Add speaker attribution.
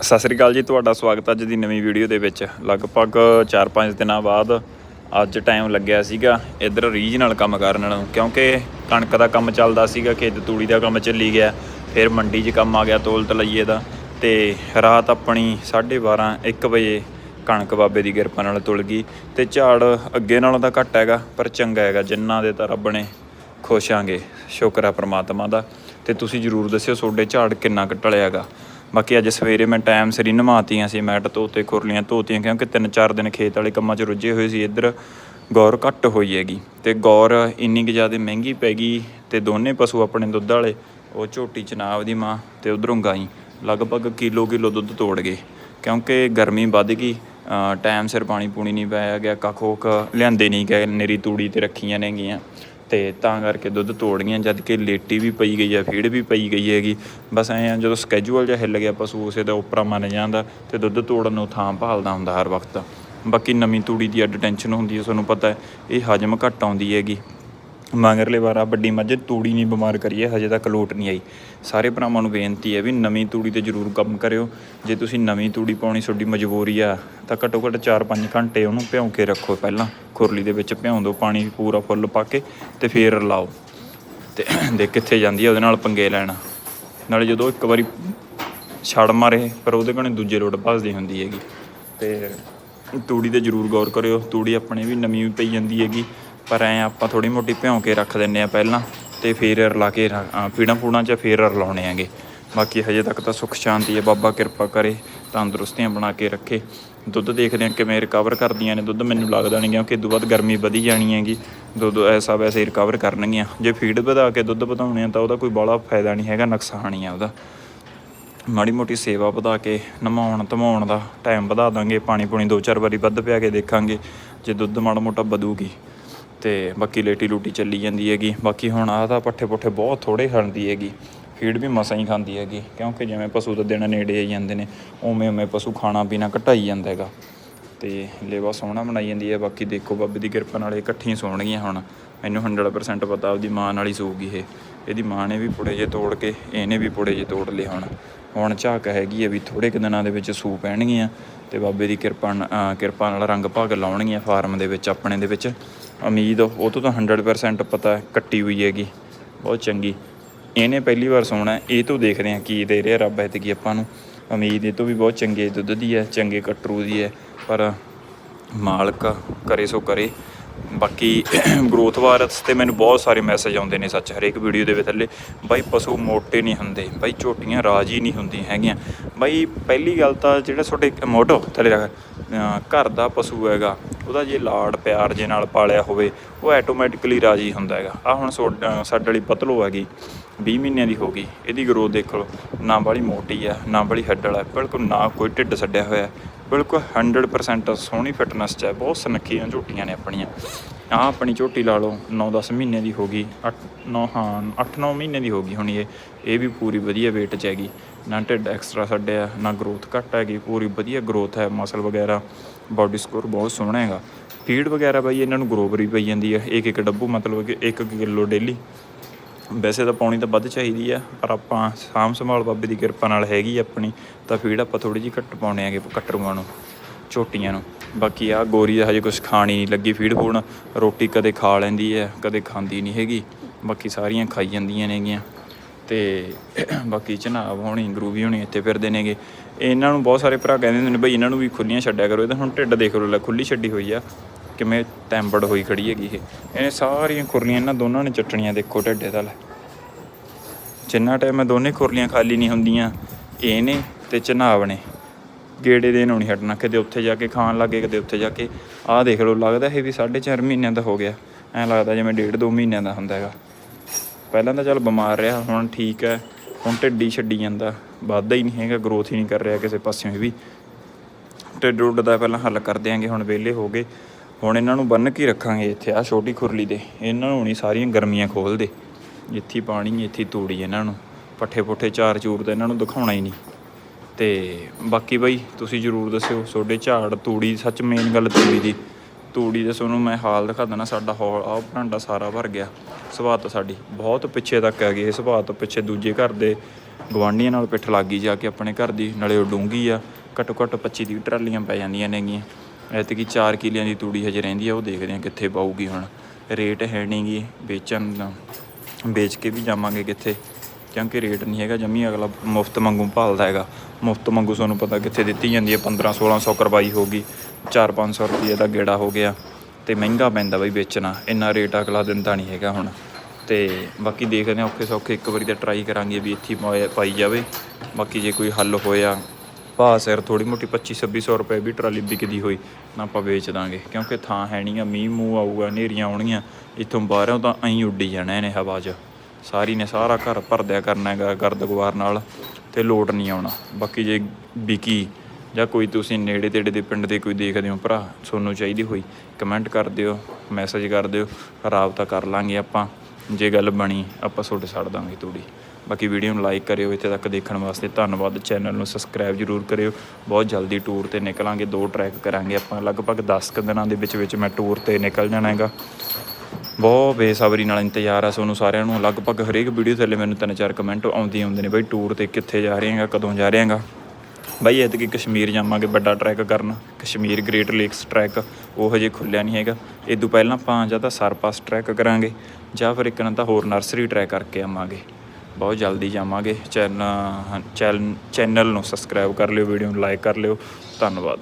Speaker 1: ਸਤਿ ਸ੍ਰੀ ਅਕਾਲ ਜੀ, ਤੁਹਾਡਾ ਸਵਾਗਤ ਅੱਜ ਦੀ ਨਵੀਂ ਵੀਡੀਓ ਦੇ ਵਿੱਚ। ਲਗਭਗ 4-5 ਦਿਨਾਂ ਬਾਅਦ ਅੱਜ ਟਾਈਮ ਲੱਗਿਆ ਸੀਗਾ ਇੱਧਰ ਰੀਜਨਲ ਕੰਮ ਕਰਨ ਨੂੰ ਕਿਉਂਕਿ ਕਣਕ ਦਾ ਕੰਮ ਚੱਲਦਾ ਸੀਗਾ, ਖੇਤ ਤੂੜੀ ਦਾ ਕੰਮ ਚੱਲੀ ਗਿਆ, ਫਿਰ ਮੰਡੀ 'ਚ ਕੰਮ ਆ ਗਿਆ ਤੋਲ ਤਲਈਏ ਦਾ ਤੇ ਰਾਤ ਆਪਣੀ 12:30 1 ਵਜੇ ਕਣਕ ਬਾਬੇ ਦੀ ਕਿਰਪਾ ਨਾਲ ਤੁਲ ਗਈ ਤੇ ਝਾੜ ਅੱਗੇ ਨਾਲੋਂ ਤਾਂ ਘੱਟ ਹੈਗਾ, ਪਰ ਚੰਗਾ ਹੈਗਾ, ਜਿੰਨਾ ਦੇ ਤਾਂ ਰੱਬ ਨੇ ਖੁਸ਼ ਆਂਗੇ। ਸ਼ੁਕਰ ਆ ਪ੍ਰਮਾਤਮਾ ਦਾ ਤੇ ਤੁਸੀਂ ਜਰੂਰ ਦੱਸਿਓ ਤੁਹਾਡੇ ਝਾੜ ਕਿੰਨਾ ਕੁ ਟਲਿਆਗਾ ਬਾਕੀ ਅੱਜ ਸਵੇਰੇ ਮੈਂ ਟਾਈਮ ਸਿਰ ਹੀ ਨਮਾਤੀਆਂ ਸੀ ਮੈਟ ਧੋਤੇ ਖੁਰਲੀਆਂ ਧੋਤੀਆਂ ਕਿਉਂਕਿ ਤਿੰਨ ਚਾਰ ਦਿਨ ਖੇਤ ਵਾਲੇ ਕੰਮਾਂ 'ਚ ਰੁੱਝੇ ਹੋਏ ਸੀ ਇੱਧਰ ਗੌਰ ਘੱਟ ਹੋਈ ਹੈਗੀ। ਤੇ ਗੌਰ ਇੰਨੀ ਕੁ ਜ਼ਿਆਦਾ ਮਹਿੰਗੀ ਪੈ ਗਈ ਤੇ ਦੋਨੇ ਪਸ਼ੂ ਆਪਣੇ ਦੁੱਧ ਵਾਲੇ ਉਹ ਝੋਟੀ ਚਨਾਬ ਦੀ ਮਾਂ ਤੇ ਉਧਰੋਂ ਗਾਈ। ਲਗਭਗ ਕਿਲੋ ਕਿਲੋ ਦੁੱਧ ਤੋੜ ਗਏ ਕਿਉਂਕਿ ਗਰਮੀ ਵੱਧ ਗਈ ਅ, ਟਾਈਮ ਸਿਰ ਪਾਣੀ ਪੂਣੀ ਨਹੀਂ ਪਾਇਆ ਗਿਆ ਕੱਖੋਕ ਲਿਆਂਦੇ ਨਹੀਂ ਗਏ ਨੇਰੀ ਤੂੜੀ ਤੇ ਰੱਖੀਆਂ ਨੇਗੀਆਂ। ਤੇ ਤਾਂ ਕਰਕੇ ਦੁੱਧ ਤੋੜ ਗਈਆਂ ਜਦ ਕਿ ਲੇਟੀ ਵੀ ਪਈ ਗਈ ਆ, ਫੀਡ ਵੀ ਪਈ ਗਈ ਹੈਗੀ। ਬਸ ਐਂ ਆ, ਜਦੋਂ ਸਕੇਜੂਅਲ ਜਿਹਾ ਹਿੱਲ ਗਿਆ, ਪਸ਼ੂ ਉਸੇ ਦਾ ਉੱਪਰਾਂ ਮੰਨ ਜਾਂਦਾ ਤੇ ਦੁੱਧ ਤੋੜਨ ਨੂੰ ਥਾਂ ਭਾਲਦਾ ਹੁੰਦਾ ਹਰ ਵਕਤ। ਬਾਕੀ ਨਵੀਂ ਤੂੜੀ ਦੀ ਅੱਡ ਟੈਨਸ਼ਨ ਹੁੰਦੀ ਹੈ ਤੁਹਾਨੂੰ ਪਤਾ ਹੈ, ਇਹ ਹਜਮ ਘੱਟ ਆਉਂਦੀ ਹੈਗੀ। ਮਗਰਲੇ ਵਾਰ ਆ ਵੱਡੀ ਮੱਝ, ਤੂੜੀ ਨਹੀਂ ਬਿਮਾਰ ਕਰੀਏ, ਹਜੇ ਤੱਕ ਲੋਟ ਨਹੀਂ ਆਈ। ਸਾਰੇ ਭਰਾਵਾਂ ਨੂੰ ਬੇਨਤੀ ਹੈ ਵੀ ਨਵੀਂ ਤੂੜੀ ਤੇ ਜ਼ਰੂਰ ਕੰਮ ਕਰਿਓ। ਜੇ ਤੁਸੀਂ ਨਵੀਂ ਤੂੜੀ ਪਾਉਣੀ ਤੁਹਾਡੀ ਮਜਬੂਰੀ ਆ, ਤਾਂ ਘੱਟੋ ਘੱਟ 4-5 ਘੰਟੇ ਉਹਨੂੰ ਭਿਉਂ ਕੇ ਰੱਖੋ ਪਹਿਲਾਂ। ਖੁਰਲੀ ਦੇ ਵਿੱਚ ਭਿਉਂ ਦਿਓ, ਪਾਣੀ ਪੂਰਾ ਫੁੱਲ ਪਾ ਕੇ ਤੇ ਫੇਰ ਲਾਓ। ਤੇ ਦੇ ਕਿੱਥੇ ਜਾਂਦੀ ਆ, ਉਹਦੇ ਨਾਲ ਪੰਗੇ ਲੈਣਾ। ਨਾਲੇ ਜਦੋਂ ਇੱਕ ਵਾਰੀ ਛੜ ਮਾਰੇ, ਪਰ ਉਹਦੇ ਕੋਨੇ ਦੂਜੇ ਲੋਟ ਭੱਜਦੀ ਹੁੰਦੀ ਹੈਗੀ। ਤੇ ਤੂੜੀ ਤੇ ਜ਼ਰੂਰ ਗੌਰ ਕਰਿਓ। ਤੂੜੀ ਆਪਣੇ ਵੀ ਨਵੀਂ ਵੀ ਪਈ ਜਾਂਦੀ ਹੈਗੀ। ਪਰ ਐ ਆਪਾਂ ਥੋੜੀ ਮੋਟੀ ਭਿਉਂ ਕੇ ਰੱਖ ਦਿੰਨੇ ਆ ਪਹਿਲਾਂ ਤੇ ਫੇਰ ਰਲਾ ਕੇ ਫੀੜਾਂ ਪੂੜਾਂ 'ਚ ਫੇਰ ਰਲਾਉਣੇ ਆਂਗੇ ਬਾਕੀ ਹਜੇ ਤੱਕ ਤਾਂ ਸੁੱਖ ਸ਼ਾਂਤੀ ਹੈ, ਬਾਬਾ ਕਿਰਪਾ ਕਰੇ, ਤੰਦਰੁਸਤੀਆਂ ਬਣਾ ਕੇ ਰੱਖੇ। ਦੁੱਧ ਦੇਖਦੇ ਹਾਂ ਕਿਵੇਂ ਰਿਕਵਰ ਕਰਦੀਆਂ ਨੇ। ਦੁੱਧ ਮੈਨੂੰ ਲੱਗਦਾ ਨਹੀਂ ਕਿਉਂਕਿ ਇਦੋਂ ਬਾਅਦ ਗਰਮੀ ਵਧੀ ਜਾਣੀ ਹੈਗੀ। ਦੁੱਧ ਐਸਾ ਵੈਸੇ ਰਿਕਵਰ ਕਰਨਗੀਆਂ। ਜੇ ਫੀਡ ਵਧਾ ਕੇ ਦੁੱਧ ਵਧਾਉਣੇ ਆ ਤਾਂ ਉਹਦਾ ਕੋਈ ਬਾਹਲਾ ਫਾਇਦਾ ਨਹੀਂ ਹੈਗਾ, ਨੁਕਸਾਨ ਹੀ ਆ ਉਹਦਾ। ਮਾੜੀ ਮੋਟੀ ਸੇਵਾ ਵਧਾ ਕੇ, ਨਮਾਉਣ ਧਮਾਉਣ ਦਾ ਟਾਈਮ ਵਧਾ ਦਾਂਗੇ। ਪਾਣੀ ਪੂਣੀ ਦੋ ਚਾਰ ਵਾਰੀ ਵੱਧ ਪਿਆ ਕੇ ਦੇਖਾਂਗੇ। ਜੇ ਦੁੱਧ ਮਾੜਾ ਮੋਟਾ ਵਧੂਗੀ ਤੇ ਬਾਕੀ ਲੇਟੀ ਲੂਟੀ ਚੱਲੀ ਜਾਂਦੀ ਹੈਗੀ। ਬਾਕੀ ਹੁਣ ਆਹ ਤਾਂ ਪੱਠੇ ਪੁੱਠੇ ਬਹੁਤ ਥੋੜੇ ਖਾਂਦੀ ਹੈਗੀ। ਫੀਡ ਵੀ ਮਸਾਂ ਹੀ ਖਾਂਦੀ ਹੈਗੀ, ਕਿਉਂਕਿ ਜਿਵੇਂ ਪਸ਼ੂ ਦਾ ਦਿਨ ਨੇੜੇ ਆਈ ਜਾਂਦੇ ਨੇ, ਉਵੇਂ ਉਵੇਂ ਪਸ਼ੂ ਖਾਣਾ ਪੀਣਾ ਘਟਾਈ ਜਾਂਦਾ ਹੈਗਾ। ਤੇ ਲੇਵਾ ਸੋਹਣਾ ਬਣਾਈ ਜਾਂਦੀ ਹੈ, ਬਾਕੀ ਦੇਖੋ ਬਾਬੇ ਦੀ ਕਿਰਪਾ ਨਾਲ ਇਹ ਇਕੱਠੀਆਂ ਸੋਹਣਗੀਆਂ ਹੁਣ। ਮੈਨੂੰ 100% ਪਤਾ ਉਹਦੀ ਮਾਂ ਨਾਲ ਹੀ ਸੂਗੀ ਇਹ। ਇਹਦੀ ਮਾਂ ਨੇ ਵੀ ਪੁੜੇ ਜੇ ਤੋੜ ਕੇ, ਇਹਨੇ ਵੀ ਪੁੜੇ ਜੇ ਤੋੜ ਲਏ ਹੁਣ। ਹੁਣ ਝਾਕ ਹੈਗੀ ਹੈ ਵੀ ਥੋੜੇ ਕੁ ਦਿਨਾਂ ਦੇ ਵਿੱਚ ਸੂ ਪੈਣਗੀਆਂ ਤੇ ਬਾਬੇ ਦੀ ਕਿਰਪਾ ਕਿਰਪਾ ਨਾਲ ਰੰਗ ਭਾਗ ਲਾਉਣਗੀਆਂ ਫਾਰਮ ਦੇ ਵਿੱਚ, ਆਪਣੇ ਦੇ ਵਿੱਚ। ਉਮੀਦ ਉਹ ਤੋਂ ਤਾਂ 100% ਪਤਾ ਹੈ, ਕੱਟੀ ਹੋਈ ਹੈਗੀ। ਬਹੁਤ ਚੰਗੀ। ਇਹਨੇ ਪਹਿਲੀ ਵਾਰ ਸੋਣਾ ਇਹ ਤੋਂ ਦੇਖਦੇ ਹਾਂ ਕੀ ਦੇ ਰਿਹਾ ਰੱਬ ਹੈ ਅਤੇ ਕੀ ਆਪਾਂ ਨੂੰ। ਉਮੀਦ ਇਹ ਤੋਂ ਵੀ ਬਹੁਤ ਚੰਗੇ ਦੁੱਧ ਦੀ ਹੈ ਚੰਗੇ ਕਟਰੂ ਦੀ ਹੈ ਪਰ ਮਾਲਕ ਕਰੇ ਸੋ ਕਰੇ। ਬਾਕੀ ਗਰੋਥ ਵਾਰਸ ਤੇ ਮੈਨੂੰ ਬਹੁਤ ਸਾਰੇ ਮੈਸੇਜ ਆਉਂਦੇ ਨੇ ਸੱਚ ਹਰੇਕ ਵੀਡੀਓ ਦੇ ਵਿੱਚ ਥੱਲੇ। ਬਾਈ ਪਸ਼ੂ ਮੋਟੇ ਨਹੀਂ ਹੁੰਦੇ। ਬਾਈ ਝੋਟੀਆਂ ਰਾਜੀ ਨਹੀਂ ਹੁੰਦੀਆਂ ਹੈਗੀਆਂ। ਬਾਈ ਪਹਿਲੀ ਗੱਲ ਤਾਂ ਜਿਹੜਾ ਤੁਹਾਡੇ ਮੋਟੋ ਥੱਲੇ ਰੱਖ। ਘਰ ਦਾ ਪਸ਼ੂ ਹੈਗਾ, ਉਹਦਾ ਜੇ ਲਾਡ ਪਿਆਰ ਜੇ ਨਾਲ ਪਾਲਿਆ ਹੋਵੇ, ਉਹ ਆਟੋਮੈਟਿਕਲੀ ਰਾਜੀ ਹੁੰਦਾ ਹੈਗਾ। ਆ ਹੁਣ ਸੋ- ਸਾਡੇ ਵਾਲੀ ਪਤਲੋ ਹੈਗੀ 20 ਮਹੀਨਿਆਂ ਦੀ ਹੋ ਗਈ। ਇਹਦੀ ਗਰੋਥ ਦੇਖ ਲਓ, ਨਾ ਬਾਲੀ ਮੋਟੀ ਆ, ਨਾ ਬਾਲੀ ਹੱਡਲ ਵਾਲਾ, ਬਿਲਕੁਲ ਨਾ ਕੋਈ ਢਿੱਡ ਛੱਡਿਆ ਹੋਇਆ। ਬਿਲਕੁਲ 100% ਸੋਹਣੀ ਫਿਟਨੈਸ ਚ ਹੈ, ਬਹੁਤ ਸਨੱਖੀਆਂ ਝੋਟੀਆਂ ਨੇ ਆਪਣੀਆਂ। ਆਹ ਆਪਣੀ ਝੋਟੀ ਲਾ ਲਓ 9-10 ਮਹੀਨੇ ਦੀ ਹੋ ਗਈ 8 9 ਹਾਂ 8-9 ਮਹੀਨੇ ਦੀ ਹੋ ਗਈ ਹੁਣ ਇਹ। ਇਹ ਵੀ ਪੂਰੀ ਵਧੀਆ weight ਚ ਹੈਗੀ। ਨਾ ਢਿੱਡ ਐਕਸਟਰਾ ਛੱਡਿਆ ਨਾ ਗਰੋਥ ਘੱਟ ਹੈਗੀ, ਪੂਰੀ ਵਧੀਆ ਗਰੋਥ ਹੈ ਮਸਲ ਵਗੈਰਾ ਬਾਡੀ ਸਕੋਰ ਬਹੁਤ ਸੋਹਣਾ ਹੈਗਾ। ਫੀਡ ਵਗੈਰਾ ਬਾਈ, ਇਹਨਾਂ ਨੂੰ ਗਰੋਵਰੀ ਪਈ ਜਾਂਦੀ ਹੈ ਇੱਕ ਇੱਕ ਡੱਬੂ, ਮਤਲਬ ਕਿ 1 ਕਿਲੋ ਡੇਲੀ ਵੈਸੇ ਤਾਂ ਪਾਉਣੀ ਤਾਂ ਵੱਧ ਚਾਹੀਦੀ ਆ, ਪਰ ਆਪਾਂ ਸਾਂਭ ਸੰਭਾਲ ਬਾਬੇ ਦੀ ਕਿਰਪਾ ਨਾਲ ਹੈਗੀ ਆਪਣੀ, ਤਾਂ ਫੀਡ ਆਪਾਂ ਥੋੜੀ ਜਿਹੀ ਘੱਟ ਪਾਉਣੇ ਆਗੇ ਕੱਟਰੂਆਂ ਨੂੰ। ਝੋਟੀਆਂ ਨੂੰ। ਬਾਕੀ ਆ ਗੋਰੀ ਦਾ ਹਜੇ ਕੁਝ ਖਾਣੀ ਨਹੀਂ ਲੱਗੀ ਫੀਡ ਫੂਡ। ਰੋਟੀ ਕਦੇ ਖਾ ਲੈਂਦੀ ਹੈ, ਕਦੇ ਖਾਂਦੀ ਨਹੀਂ ਹੈਗੀ। ਬਾਕੀ ਸਾਰੀਆਂ ਖਾਈ ਜਾਂਦੀਆਂ ਨੇਗੀਆਂ। ਤੇ ਬਾਕੀ ਚਨਾਬ ਹੋਣੀ, ਗਰੂਵੀ ਹੋਣੀ ਇੱਥੇ ਫਿਰਦੇ ਨੇਗੇ। ਇਹਨਾਂ ਨੂੰ ਬਹੁਤ ਸਾਰੇ ਭਰਾ ਕਹਿੰਦੇ ਹੁੰਦੇ ਨੇ, ਬਈ ਇਹਨਾਂ ਨੂੰ ਵੀ ਖੁੱਲੀਆਂ ਛੱਡਿਆ ਕਰੋ। ਇਹ ਤਾਂ ਹੁਣ ਢਿੱਡ ਦੇਖ ਲਓ, ਲੈ ਖੁੱਲੀ ਛੱਡੀ ਹੋਈ ਆ। ਕਿਵੇਂ ਟੈਂਬਰਡ ਹੋਈ ਖੜੀ ਹੈਗੀ ਇਹ। ਇਹਨੇ ਸਾਰੀਆਂ ਖੁਰਲੀਆਂ, ਇਹਨਾਂ ਦੋਨਾਂ ਨੇ ਚੱਟਣੀਆਂ ਦੇਖੋ ਢਿੱਡੇ ਦਾ ਲੈ। ਜਿੰਨਾ ਟਾਈਮ ਦੋਨੇ ਖੁਰਲੀਆਂ ਖਾਲੀ ਨਹੀਂ ਹੁੰਦੀਆਂ, ਇਹ ਨੇ ਤੇ ਚਨਾਬ ਨੇ। ਗੇੜੇ ਦੇ ਨਹੀਂ ਹਟਣਾ ਕਿਤੇ ਉੱਥੇ ਜਾ ਕੇ ਖਾਣ ਲੱਗੇ ਕਿਤੇ ਉੱਥੇ ਜਾ ਕੇ। ਆਹ ਦੇਖ ਲਓ, ਲੱਗਦਾ ਇਹ ਵੀ 4.5 ਮਹੀਨਿਆਂ ਦਾ ਹੋ ਗਿਆ। ਐਂ ਲੱਗਦਾ ਜਿਵੇਂ ਡੇਢ ਦੋ ਮਹੀਨਿਆਂ ਦਾ ਹੁੰਦਾ ਹੈਗਾ। ਪਹਿਲਾਂ ਤਾਂ ਚੱਲ ਬਿਮਾਰ ਰਿਹਾ, ਹੁਣ ਠੀਕ ਹੈ। ਹੁਣ ਢਿੱਡੀ ਛੱਡੀ ਜਾਂਦਾ। ਵੱਧਦਾ ਹੀ ਨਹੀਂ ਹੈਗਾ ਗਰੋਥ ਹੀ ਨਹੀਂ ਕਰ ਰਿਹਾ ਕਿਸੇ ਪਾਸਿਓਂ ਵੀ। ਢਿੱਡ ਉੱਡ ਦਾ ਪਹਿਲਾਂ ਹੱਲ ਕਰ ਦਿਆਂਗੇ, ਹੁਣ ਵਿਹਲੇ ਹੋ ਗਏ। ਹੁਣ ਇਹਨਾਂ ਨੂੰ ਬੰਨ ਕੇ ਰੱਖਾਂਗੇ ਇੱਥੇ ਆ ਛੋਟੀ ਖੁਰਲੀ ਦੇ। ਇਹਨਾਂ ਨੂੰ ਨਹੀਂ ਸਾਰੀਆਂ ਗਰਮੀਆਂ ਖੋਲ ਦੇ ਇੱਥੇ ਪਾਣੀ, ਇੱਥੇ ਤੂੜੀ ਇਹਨਾਂ ਨੂੰ। ਪੱਠੇ ਪੁੱਠੇ ਚਾਰ ਚੂਰ ਤਾਂ ਇਹਨਾਂ ਨੂੰ ਦਿਖਾਉਣਾ ਹੀ ਨਹੀਂ। ਤੇ ਬਾਕੀ ਬਈ, ਤੁਸੀਂ ਜਰੂਰ ਦੱਸਿਓ ਤੁਹਾਡੇ ਝਾੜ, ਤੂੜੀ, ਸੱਚ ਮੇਨ ਗੱਲ ਤੂੜੀ ਦੀ। ਤੂੜੀ ਦੇ ਤੁਹਾਨੂੰ ਮੈਂ ਹਾਲ ਦਿਖਾ ਦਿੰਦਾ, ਸਾਡਾ ਹਾਲ ਆ ਭਾਂਡਾ ਸਾਰਾ ਭਰ ਗਿਆ। ਸੁਭਾਅ ਤੋਂ ਸਾਡੀ ਬਹੁਤ ਪਿੱਛੇ ਤੱਕ ਹੈਗੀ ਇਹ ਸੁਭਾਅ ਤੋਂ ਪਿੱਛੇ ਦੂਜੇ ਘਰ ਦੇ ਗਵਾਂਢੀਆਂ ਨਾਲ ਪਿੱਠ ਲੱਗ ਗਈ, ਜਾ ਕੇ ਆਪਣੇ ਘਰ ਦੀ, ਨਾਲੇ ਉਹ ਡੂੰਗੀ ਆ। ਘੱਟੋ ਘੱਟ 25 ਦੀ ਟਰਾਲੀਆਂ ਪੈ ਜਾਂਦੀਆਂ ਨੇਗੀਆਂ। ਐਤਕੀ 4 ਕਿਲਿਆਂ ਦੀ ਤੂੜੀ ਹਜੇ ਰਹਿੰਦੀ ਆ, ਉਹ ਦੇਖਦੇ ਆ ਕਿੱਥੇ ਪਾਊਗੀ ਹੁਣ। ਰੇਟ ਹੈ ਨਹੀਂਗੀ ਵੇਚਣ ਦਾ, ਵੇਚ ਕੇ ਵੀ ਜਾਵਾਂਗੇ ਕਿੱਥੇ। ਕਿਉਂਕਿ ਰੇਟ ਨਹੀਂ ਹੈਗਾ, ਜੰਮੀ ਅਗਲਾ ਮੁਫਤ ਮੰਗੂ ਭਾਲਦਾ ਹੈਗਾ। ਮੁਫਤ ਮੰਗੂ ਤੁਹਾਨੂੰ ਪਤਾ ਕਿੱਥੇ ਦਿੱਤੀ ਜਾਂਦੀ ਹੈ 15 1600 ਕਰਵਾਈ ਹੋਗੀ 4-500 ਰੁਪਏ ਦਾ ਗੇੜਾ ਹੋ ਗਿਆ ਤੇ ਮਹਿੰਗਾ ਪੈਂਦਾ ਬਈ ਵੇਚਣਾ, ਇੰਨਾ ਰੇਟ ਅਗਲਾ ਦਿੰਦਾ ਨਹੀਂ ਹੈਗਾ ਹੁਣ। ਤੇ ਬਾਕੀ ਦੇਖਦੇ ਹਾਂ, ਔਖੇ ਸੌਖੇ ਇੱਕ ਵਾਰੀ ਤਾਂ ਟਰਾਈ ਕਰਾਂਗੇ ਵੀ ਇੱਥੇ ਹੀ ਪਾਈ ਜਾਵੇ। ਬਾਕੀ ਜੇ ਕੋਈ ਹੱਲ ਹੋਇਆ, ਭਾਅ ਸਿਰ ਥੋੜੀ ਮੋਟੀ 25 2600 ਰੁਪਏ ਵੀ ਟਰਾਲੀ ਵਿਕਦੀ ਹੋਈ, ਨਾ ਆਪਾਂ ਵੇਚ ਦਾਂਗੇ। ਕਿਉਂਕਿ ਥਾਂ ਹੈ ਨਹੀਂਗਾ ਮੀਂਹ ਮੂੰਹ ਆਊਗਾ, ਹਨੇਰੀਆਂ ਆਉਣਗੀਆਂ, ਇੱਥੋਂ ਬਾਹਰੋਂ ਤਾਂ ਐਂ ਉੱਡੀ ਜਾਣਾ ਇਹਨੇ ਹਵਾ 'ਚ। ਸਾਰੀ ਨੇ ਸਾਰਾ ਘਰ ਭਰਦਿਆ ਕਰਨਾ ਹੈਗਾ ਗਰਦ ਗੁਬਾਰ ਨਾਲ ਤੇ ਲੋਟ ਨਹੀਂ ਆਉਣਾ। ਬਾਕੀ ਜੇ ਵਿਕੀ ਜਾਂ ਕੋਈ ਤੁਸੀਂ ਨੇੜੇ ਤੇੜੇ ਦੇ ਪਿੰਡ ਦੇ ਕੋਈ ਦੇਖਦੇ ਹੋ ਭਰਾ, ਤੁਹਾਨੂੰ ਚਾਹੀਦੀ ਹੋਈ ਕਮੈਂਟ ਕਰ ਦਿਓ ਮੈਸੇਜ ਕਰ ਦਿਓ, ਰਾਬਤਾ ਕਰ ਲਾਂਗੇ ਆਪਾਂ। ਜੇ ਗੱਲ ਬਣੀ, ਆਪਾਂ ਤੁਹਾਡੇ ਛੱਡ ਦਾਂਗੇ ਤੂੜੀ। ਬਾਕੀ ਵੀਡੀਓ ਨੂੰ ਲਾਈਕ ਕਰਿਓ, ਇੱਥੇ ਤੱਕ ਦੇਖਣ ਵਾਸਤੇ ਧੰਨਵਾਦ। ਚੈਨਲ ਨੂੰ ਸਬਸਕ੍ਰਾਈਬ ਜਰੂਰ ਕਰਿਓ। ਬਹੁਤ ਜਲਦੀ ਟੂਰ ਤੇ ਨਿਕਲਾਂਗੇ, ਦੋ ਟਰੈਕ ਕਰਾਂਗੇ ਆਪਾਂ। ਲਗਭਗ 10 ਕੁ ਦਿਨਾਂ ਦੇ ਵਿੱਚ ਵਿੱਚ ਮੈਂ ਟੂਰ ਤੇ ਨਿਕਲ ਜਾਣਾ ਹੈਗਾ। ਬਹੁਤ ਬੇਸਬਰੀ ਨਾਲ ਇੰਤਜ਼ਾਰ ਆ ਸੋਨੂੰ ਸਾਰਿਆਂ ਨੂੰ। ਲਗਭਗ ਹਰੇਕ ਵੀਡੀਓ ਥੱਲੇ ਮੈਨੂੰ ਤਿੰਨ ਚਾਰ ਕਮੈਂਟ ਆਉਂਦੇ ਆਉਂਦੇ ਨੇ ਬਈ ਟੂਰ ਤੇ ਕਿੱਥੇ ਜਾ ਰਹੇਗਾ ਕਦੋਂ ਜਾ ਰਹੇ ਹੈਗਾ। ਬਾਈ ਐਤਕੀ ਕਸ਼ਮੀਰ ਜਾਵਾਂਗੇ ਵੱਡਾ ਟਰੈਕ ਕਰਨ। ਕਸ਼ਮੀਰ ਗ੍ਰੇਟ ਲੇਕਸ ਟਰੈਕ ਉਹ ਹਜੇ ਖੁੱਲਿਆ ਨਹੀਂ ਹੈਗਾ। ਇਹ ਤੋਂ ਪਹਿਲਾਂ ਆਪਾਂ ਜਾਂ ਤਾਂ ਸਰਪਾਸ ਟਰੈਕ ਕਰਾਂਗੇ ਜਾਂ ਫਿਰ ਇੱਕ ਨਾ ਤਾਂ ਹੋਰ ਨਰਸਰੀ ਟਰੈਕ ਕਰਕੇ ਆਵਾਂਗੇ। ਬਹੁਤ ਜਲਦੀ ਜਾਵਾਂਗੇ। ਚੈਨਲ ਚੈਨਲ ਨੂੰ ਸਬਸਕ੍ਰਾਈਬ ਕਰ ਲਿਓ ਵੀਡੀਓ ਨੂੰ ਲਾਈਕ ਕਰ ਲਿਓ। ਧੰਨਵਾਦ।